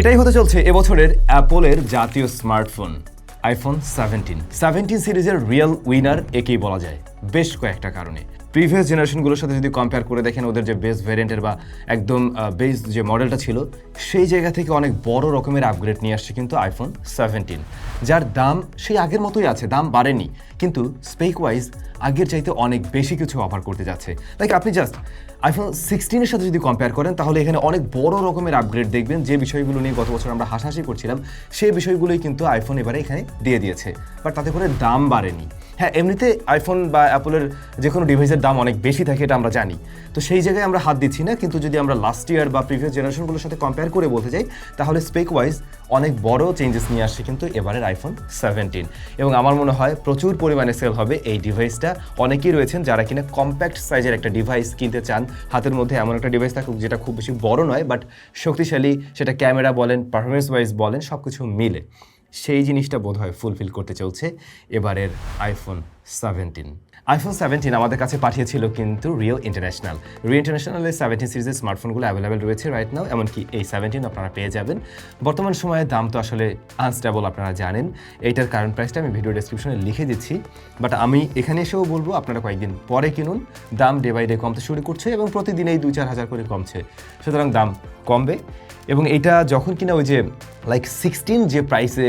এটাই হতে চলছে এবছরের অ্যাপলের জাতীয় স্মার্টফোন আইফোন সেভেন্টিন সেভেন্টিন সিরিজের রিয়েল উইনার একেই বলা যায়। বেশ কয়েকটা কারণে। প্রিভিয়াস জেনারেশনগুলোর সাথে যদি কম্পেয়ার করে দেখেন, ওদের যে বেস ভ্যারিয়েন্টের বা একদম বেস যে মডেলটা ছিল, সেই জায়গা থেকে অনেক বড় রকমের আপগ্রেড নিয়ে আসছে কিন্তু আইফোন সেভেন্টিন যার দাম সেই আগের মতোই আছে, দাম বাড়েনি। কিন্তু স্পেক ওয়াইজ আগের চাইতে অনেক বেশি কিছু অফার করতে যাচ্ছে। লাইক আপনি জাস্ট আইফোন সিক্সটিনের সাথে যদি কম্পেয়ার করেন, তাহলে এখানে অনেক বড় রকমের আপগ্রেড দেখবেন। যে বিষয়গুলো নিয়ে গত বছর আমরা হাসাহাসি করছিলাম, সেই বিষয়গুলোই কিন্তু আইফোন এবারে এখানে দিয়ে দিয়েছে। বাট তাতে করে দাম বাড়েনি। হ্যাঁ এমনিতে আইফোন বা অ্যাপলের যে কোনো ডিভাইসের দাম অনেক বেশি থাকে, এটা আমরা জানি। তো সেই জায়গায় আমরা হাত দিচ্ছি না, কিন্তু যদি আমরা লাস্ট ইয়ার বা প্রিভিয়াস জেনারেশনগুলোর সাথে কম্পেয়ার করে বলতে যাই, তাহলে স্পেক ওয়াইজ অনেক বড় চেঞ্জেস নিয়ে আসছে কিন্তু এবারের আইফোন সেভেন্টিন এবং আমার মনে হয় প্রচুর পরিমাণে সেল হবে এই ডিভাইসটা অনেকেই রয়েছেন যারা কিনা কম্প্যাক্ট সাইজের একটা ডিভাইস কিনতে চান, হাতের মধ্যে এমন একটা ডিভাইস থাকুক যেটা খুব বেশি বড় নয় বাট শক্তিশালী, সেটা ক্যামেরা বলেন পারফরমেন্স ওয়াইজ বলেন সব কিছু মিলে। সেই জিনিসটা বোধহয় ফুলফিল করতে চলছে এবারের আইফোন সেভেন্টিন আইফোন সেভেন্টিন আমাদের কাছে পাঠিয়েছিল কিন্তু রিও ইন্টারন্যাশনাল রিও ইন্টারন্যাশনালের সেভেন্টিন সিরিজের স্মার্টফোনগুলো অ্যাভেলেবেল রয়েছে রাইট নাও এমনকি এই সেভেন্টিন আপনারা পেয়ে যাবেন। বর্তমান সময়ে দাম তো আসলে আনস্টেবল আপনারা জানেন। এইটার কারেন্ট প্রাইসটা আমি ভিডিও ডেসক্রিপশনে লিখে দিচ্ছি। বাট আমি এখানে এসেও বলব, আপনারা কয়েকদিন পরে কিনুন। দাম ডে বাই ডে কমতে শুরু করছে এবং প্রতিদিন এই দুই চার হাজার করে কমছে। সুতরাং দাম কমবে। এবং এটা যখন কিনা ওই যে লাইক সিক্সটিন যে প্রাইসে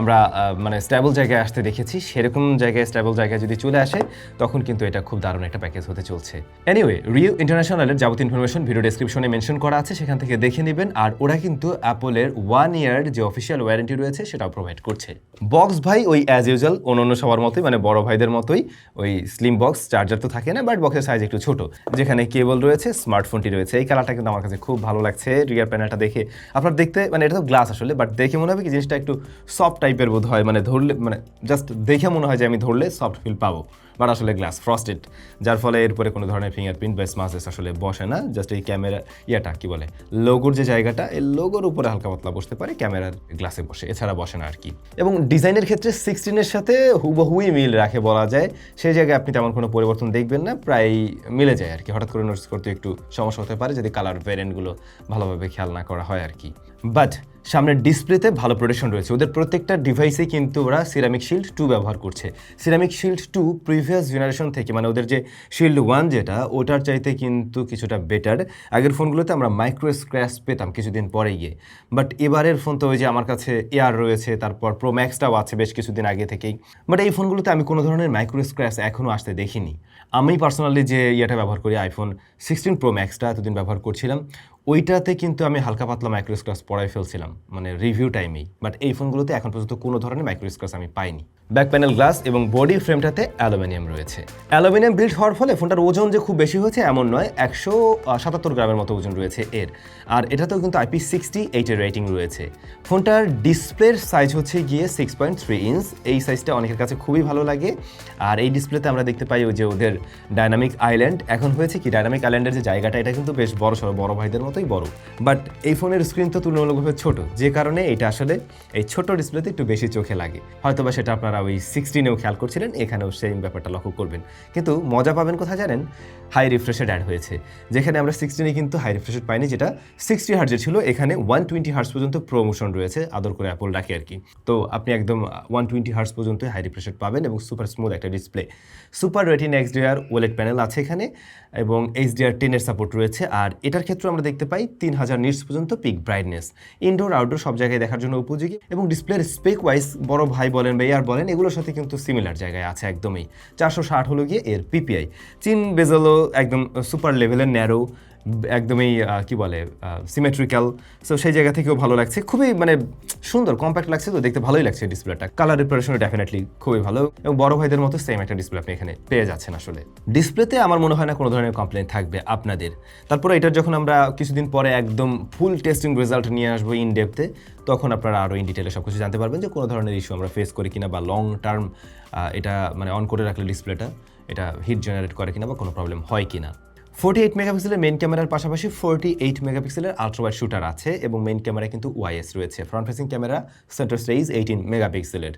আমরা মানে স্ট্যাবল জায়গায় আসতে দেখেছি, সেরকম জায়গায় স্ট্যাবল জায়গায় যদি চলে আসে, তখন কিন্তু এটা খুব দারুণ একটা প্যাকেজ হতে চলছে। এনিওয়ে রিও ইন্টারন্যাশনালের যাবতীয় ইনফরমেশন ভিডিও ডেসক্রিপশনে মেনশন করা আছে, সেখান থেকে দেখে নেবেন। আর ওরা কিন্তু অ্যাপলের ওয়ান ইয়ার যে অফিসিয়াল ওয়ারেন্টি রয়েছে, সেটাও প্রোভাইড করছে। বক্স ভাই, ওই অ্যাজ ইউজুয়াল অন্য সবার মতোই মানে বড় ভাইদের মতোই, ওই স্লিম বক্স চার্জার তো থাকে না বাট বক্সের সাইজ একটু ছোট, যেখানে কেবল রয়েছে স্মার্টফোনটি রয়েছে। এই কালারটা কিন্তু আমার কাছে খুব ভালো লাগছে রিয়ার প্যানেলটা দেখে। আপনার দেখতে মানে এটা তো গ্লাস আসলে বাট দেখে মনে হবে কি, জিনিসটা একটু সফট টাইপের বোধ হয় মানে ধরলে মানে জাস্ট দেখে মনে হয় যে আমি ধরলে সফট ফিল পাবো বাট আসলে গ্লাস ফ্রস্টেড যার ফলে এরপরে কোনো ধরনের ফিঙ্গারপ্রিন্ট বা স্মাসেস আসলে বসে না। জাস্ট এই ক্যামেরা ইয়াটা কি বলে? লোগোর যে জায়গাটা, এই লোগোর উপরে হালকা পাতলা বসতে পারে ক্যামেরার গ্লাসে বসে। এছাড়া বসে না আর কি। এবং ডিজাইনের ক্ষেত্রে সিক্সটিনের সাথে হুবহুই মিল রাখে বলা যায়। সেই জায়গায় আপনি তেমন কোনো পরিবর্তন দেখবেন না প্রায় মিলে যায় আর কি। হঠাৎ করে নোটিস করতে একটু সমস্যা হতে পারে যদি কালার ভ্যারিয়েন্টগুলো ভালোভাবে খেয়াল না করা হয় আর কি। বাট সামনের ডিসপ্লেতে ভালো প্রোটেকশন রয়েছে। ওদের প্রত্যেকটা ডিভাইসে কিন্তু ওরা সিরামিক শিল্ড টু ব্যবহার করছে। Ceramic shield two previous generation থেকে মানে ওদের যে শিল্ড ওয়ান যেটা, ওটার চাইতে কিন্তু কিছুটা বেটার আগের ফোনগুলোতে আমরা মাইক্রো স্ক্র্যাচ পেতাম কিছুদিন পরে গিয়ে। বাট এবারের ফোন তো ওই যে আমার কাছে এয়ার রয়েছে, তারপর প্রো ম্যাক্সটাও আছে বেশ কিছুদিন আগে থেকেই। বাট এই ফোনগুলোতে আমি কোনো ধরনের মাইক্রো স্ক্র্যাচ এখনও আসতে দেখিনি। আমি পার্সোনালি যে ইয়েটা ব্যবহার করি আইফোন সিক্সটিন প্রো ম্যাক্সটা এতদিন ব্যবহার করছিলাম ওইটাতে কিন্তু আমি হালকা পাতলা মাইক্রো স্ক্র্যাচ পড়াই ফেলছিলাম মানে রিভিউ টাইমেই বাট এই ফোনগুলোতে এখন পর্যন্ত কোনো ধরনের মাইক্রো স্ক্র্যাচ আমি পাইনি। ব্যাক প্যানেল গ্লাস এবং বডি ফ্রেমটাতে অ্যালুমিনিয়াম রয়েছে। অ্যালুমিনিয়াম বিল্ড হওয়ার ফলে ফোনটার ওজন যে খুব বেশি হয়েছে এমন নয়, একশো সাতাত্তর গ্রামের মতো ওজন রয়েছে এর। আর এটাতেও কিন্তু আইপি সিক্সটি এইটের রেটিং রয়েছে। ফোনটার ডিসপ্লের সাইজ হচ্ছে গিয়ে সিক্স পয়েন্ট থ্রি ইঞ্চ এই সাইজটা অনেকের কাছে খুবই ভালো লাগে। আর এই ডিসপ্লেতে আমরা দেখতে পাই যে ওদের ডায়নামিক আইল্যান্ড এখন হয়েছে কি ডায়নামিক আইল্যান্ডের যে জায়গাটা, এটা কিন্তু বেশ বড় সড়ো বড় ভাইদের মতোই বড়। বাট এই ফোনের স্ক্রিন তো তুলনামূলকভাবে ছোট, যে কারণে এটা আসলে এই ছোট ডিসপ্লেতে একটু বেশি চোখে লাগে। হয়তোবা সেটা আপনারা ওই সিক্সটিনেও খেয়াল করছিলেন, এখানেও সেম ব্যাপারটা লক্ষ্য করবেন। কিন্তু মজা পাবেন কোথায় জানেন? হাই রিফ্রেশেড অ্যাড হয়েছে। যেখানে আমরা সিক্সটিনে কিন্তু হাই রিফ্রেশেড পাইনি, যেটা সিক্সটি হার্জের ছিল। এখানে ওয়ান টোয়েন্টি হার্স পর্যন্ত প্রমোশন রয়েছে, আদর করে অ্যাপল রাখে আর কি। তো আপনি একদম ওয়ান টোয়েন্টি হার্স পর্যন্ত হাই রিফ্রেশেড পাবেন এবং সুপার স্মুথ একটা display super retina XDR OLED panel আছে এখানে এবং এইচডিআর টেনের সাপোর্ট রয়েছে। আর এটার ক্ষেত্রে আমরা দেখতে পাই তিন হাজার নিটস পর্যন্ত পিক ব্রাইটনেস ইনডোর আউটডোর সব জায়গায় দেখার জন্য উপযোগী এবং ডিসপ্লের স্পেক ওয়াইজ বড় ভাই বলেন বা এয়ার বলেন, এগুলোর সাথে কিন্তু সিমিলার জায়গায় আছে একদমই। চারশো ষাট হলো গিয়ে এর পিপিআই চিন বেজেলও একদম সুপার লেভেলের ন্যারো একদমই কি বলে সিমেট্রিক্যাল সো সেই জায়গা থেকেও ভালো লাগছে। খুবই মানে সুন্দর কম্প্যাক্ট লাগছে তো, দেখতে ভালোই লাগছে ডিসপ্লেটা কালার রিপারেশন ডেফিনেটলি খুবই ভালো এবং বড় ভাইদের মতো সেম একটা ডিসপ্লে আপনি এখানে পেয়ে যাচ্ছেন আসলে। ডিসপ্লেতে আমার মনে হয় না কোনো ধরনের কমপ্লেন থাকবে আপনাদের। তারপরে এটার যখন আমরা কিছুদিন পরে একদম ফুল টেস্টিং রেজাল্ট নিয়ে আসব ইন ডেপথে তখন আপনারা আরও ইন ডিটেলে সব কিছু জানতে পারবেন যে কোনো ধরনের ইস্যু আমরা ফেস করি কিনা বা লং টার্ম এটা মানে অন করে রাখলে ডিসপ্লেটা এটা হিট জেনারেট করে কিনা বা কোনো প্রবলেম হয় কিনা। ফোর্টি এইট মেগাপিক্সেলের মেন ক্যামেরার পাশাপাশি ফোর্টি এইট মেগাপিক্সেলের আলট্রাওয়াইড শুটার আছে এবং মেন ক্যামেরায় কিন্তু ওয়াইএস রয়েছে। Front facing camera center stage eighteen মেগাপিক্সেলের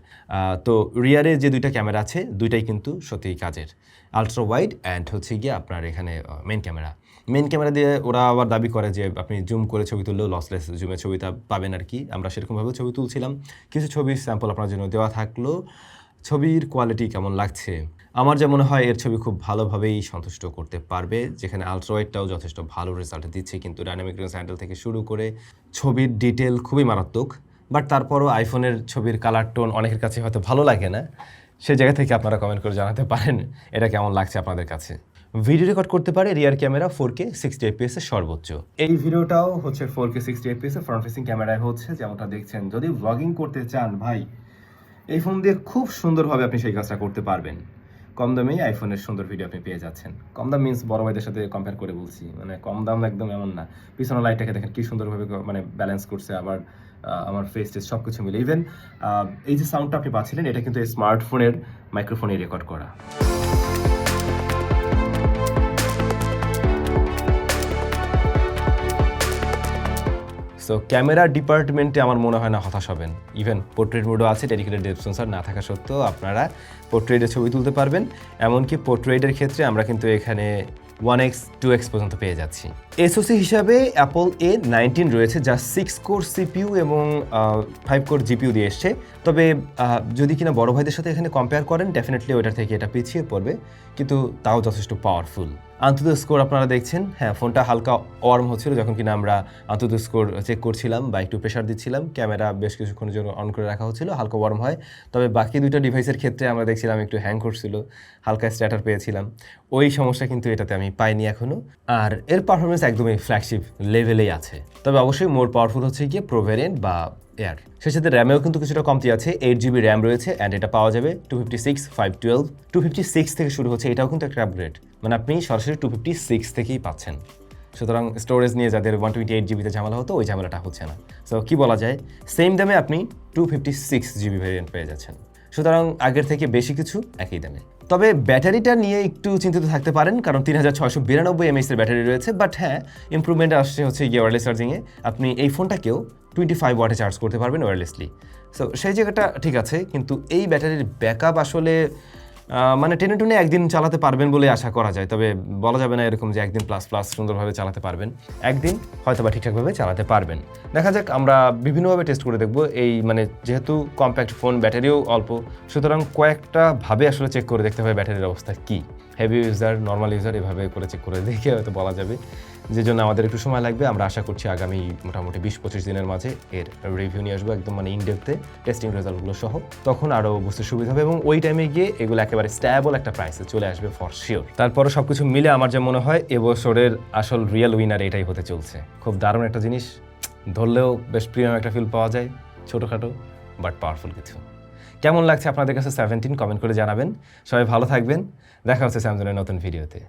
তো রিয়ারে যে দুইটা ক্যামেরা আছে, দুইটাই কিন্তু সত্যিই কাজের। আলট্রা ওয়াইড অ্যান্ড হচ্ছে গিয়ে আপনার এখানে মেন ক্যামেরা মেন ক্যামেরা দিয়ে ওরা আবার দাবি করে যে আপনি জুম করে ছবি তুললেও লসলেস জুমে ছবিটা পাবেন আর কি। আমরা সেরকমভাবে ছবি তুলছিলাম। কিছু ছবির স্যাম্পল আপনার জন্য দেওয়া থাকল। ছবির কোয়ালিটি কেমন লাগছে? আমার যা মনে হয়, এর ছবি খুব ভালোভাবেই সন্তুষ্ট করতে পারবে, যেখানে আলট্রাওয়েডটাও যথেষ্ট ভালো রেজাল্ট দিচ্ছে, কিন্তু ডাইনামিক রেঞ্জ হ্যান্ডেল থেকে শুরু করে ছবির ডিটেল খুবই মারাত্মক বাট তারপরও আইফোনের ছবির কালার টোন অনেকের কাছে হয়তো ভালো লাগে না। সেই জায়গা থেকে আপনারা কমেন্ট করে জানাতে পারেন, এটা কেমন লাগছে আপনাদের কাছে। ভিডিও রেকর্ড করতে পারে rear camera four K sixty FPS এর সর্বোচ্চ। এই ভিডিওটাও হচ্ছে ফোর কে সিক্সটি এফপিএস এর ফ্রন্ট ফেসিং ক্যামেরায় হচ্ছে, যেমনটা দেখছেন। যদি ব্লগিং করতে চান, ভাই এই ফোন দিয়ে খুব সুন্দরভাবে আপনি সেই কাজটা করতে পারবেন। কম দামেই আইফোনের সুন্দর ভিডিও আপনি পেয়ে যাচ্ছেন। কম দাম মিন্স বড় ভাইদের সাথে কম্পেয়ার করে বলছি। মানে কম দাম একদম এমন না। পিছনের লাইটটাকে দেখেন কী সুন্দরভাবে মানে ব্যালেন্স করছে আবার আমার ফেস টেস সব কিছু মিলে ইভেন এই যে সাউন্ডটা আপনি পাচ্ছিলেন, এটা কিন্তু স্মার্টফোনের মাইক্রোফোনে রেকর্ড করা। সো ক্যামেরা ডিপার্টমেন্টে আমার মনে হয় না হতাশ হবেন। ইভেন পোর্ট্রেট মোডও আছে ডেডিকেটেড ডেপ সেন্সার না থাকা সত্ত্বেও আপনারা পোর্ট্রেটের ছবি তুলতে পারবেন। এমনকি পোর্ট্রেটের ক্ষেত্রে আমরা কিন্তু এখানে ওয়ান এক্স টু এক্স পর্যন্ত পেয়ে যাচ্ছি। এসওসি হিসাবে অ্যাপল এ নাইনটিন রয়েছে, যা সিক্স কোর সিপিইউ এবং ফাইভ কোর জিপিউ দিয়ে এসছে। তবে যদি কিনা বড় ভাইদের সাথে এখানে কম্পেয়ার করেন ডেফিনেটলি ওটার থেকে এটা পিছিয়ে পড়বে, কিন্তু তাও যথেষ্ট পাওয়ারফুল আন্তর্দ স্কোর আপনারা দেখছেন। হ্যাঁ ফোনটা হালকা ওয়ার্ম হচ্ছিল যখন কিনা আমরা আন্তর্দ স্কোর চেক করছিলাম বা একটু প্রেশার দিচ্ছিলাম। ক্যামেরা বেশ কিছুক্ষণের জন্য অন করে রাখা হচ্ছিল, হালকা ওয়ার্ম হয়। তবে বাকি দুটো ডিভাইসের ক্ষেত্রে আমরা দেখছিলাম একটু হ্যাং করছিল, হালকা স্ট্যাটার পেয়েছিলাম। ওই সমস্যা কিন্তু এটাতে আমি পাইনি এখনও আর এর পারফরমেন্স একদমই ফ্ল্যাগশিপ লেভেলেই আছে। তবে অবশ্যই মোর পাওয়ারফুল হচ্ছে গিয়ে প্রোভেরিয়েন্ট বা এয়ার। সেই সাথে র্যামেও কিন্তু কিছুটা কমতি আছে এইট জিবি র্যাম রয়েছে অ্যান্ড এটা পাওয়া যাবে two fifty six five twelve two fifty six থেকে শুরু হচ্ছে, এটাও কিন্তু একটা আপগ্রেড মানে আপনি সরাসরি টু ফিফটি সিক্স থেকেই পাচ্ছেন। সুতরাং স্টোরেজ নিয়ে যাদের ওয়ান টোয়েন্টি এইট জিবিতে ঝামেলা হতো, ওই ঝামেলাটা হচ্ছে না। সো কী বলা যায়? সেম দামে আপনি two fifty six GB variant পেয়ে যাচ্ছেন। সুতরাং আগের থেকে বেশি কিছু একই দামে। তবে ব্যাটারিটা নিয়ে একটু চিন্তিত থাকতে পারেন, কারণ তিন হাজার ছয়শো বিরানব্বই এমএস এর ব্যাটারি রয়েছে। বাট হ্যাঁ ইম্প্রুভমেন্ট আসছে হচ্ছে গিয়ে ওয়ারলেস চার্জিংয়ে আপনি এই ফোনটাকেও টোয়েন্টি ফাইভ ওয়াটে চার্জ করতে পারবেন ওয়ারলেসলি সো সেই জায়গাটা ঠিক আছে, কিন্তু এই ব্যাটারির ব্যাকআপ আসলে মানে টেনে টুনে একদিন চালাতে পারবেন বলে আশা করা যায়। তবে বলা যাবে না এরকম যে একদিন প্লাস প্লাস সুন্দরভাবে চালাতে পারবেন। একদিন হয়তো বা ঠিকঠাকভাবে চালাতে পারবেন। দেখা যাক, আমরা বিভিন্নভাবে টেস্ট করে দেখব। এই মানে যেহেতু কম্প্যাক্ট ফোন ব্যাটারিও অল্প, সুতরাং কয়েকটা ভাবে আসলে চেক করে দেখতে হবে ব্যাটারির অবস্থা কী। হেভি ইউজার নর্মাল ইউজার এভাবে করে চেক করে দেখে হয়তো বলা যাবে। যে জন্য আমাদের একটু সময় লাগবে, আমরা আশা করছি আগামী মোটামুটি বিশ পঁচিশ দিনের মাঝে এর রিভিউ নিয়ে আসব একদম মানে ইনডেপথে টেস্টিং রেজাল্টগুলো সহ। তখন আরও বুঝতে সুবিধা হবে এবং ওই টাইমে গিয়ে এগুলো একেবারে স্ট্যাবল একটা প্রাইসে চলে আসবে ফর শিওর তারপরে সব কিছু মিলে আমার যা মনে হয়, এবছরের আসল রিয়েল উইনার এটাই হতে চলছে। খুব দারুণ একটা জিনিস, ধরলেও বেশ প্রিমিয়াম একটা ফিল পাওয়া যায়, ছোটোখাটো বাট পাওয়ারফুল কিছু। কেমন লাগছে আপনাদের কাছে? সেভেন্টিন কমেন্ট করে জানাবেন। সবাই ভালো থাকবেন। দেখা হচ্ছে স্যামসনের নতুন ভিডিওতে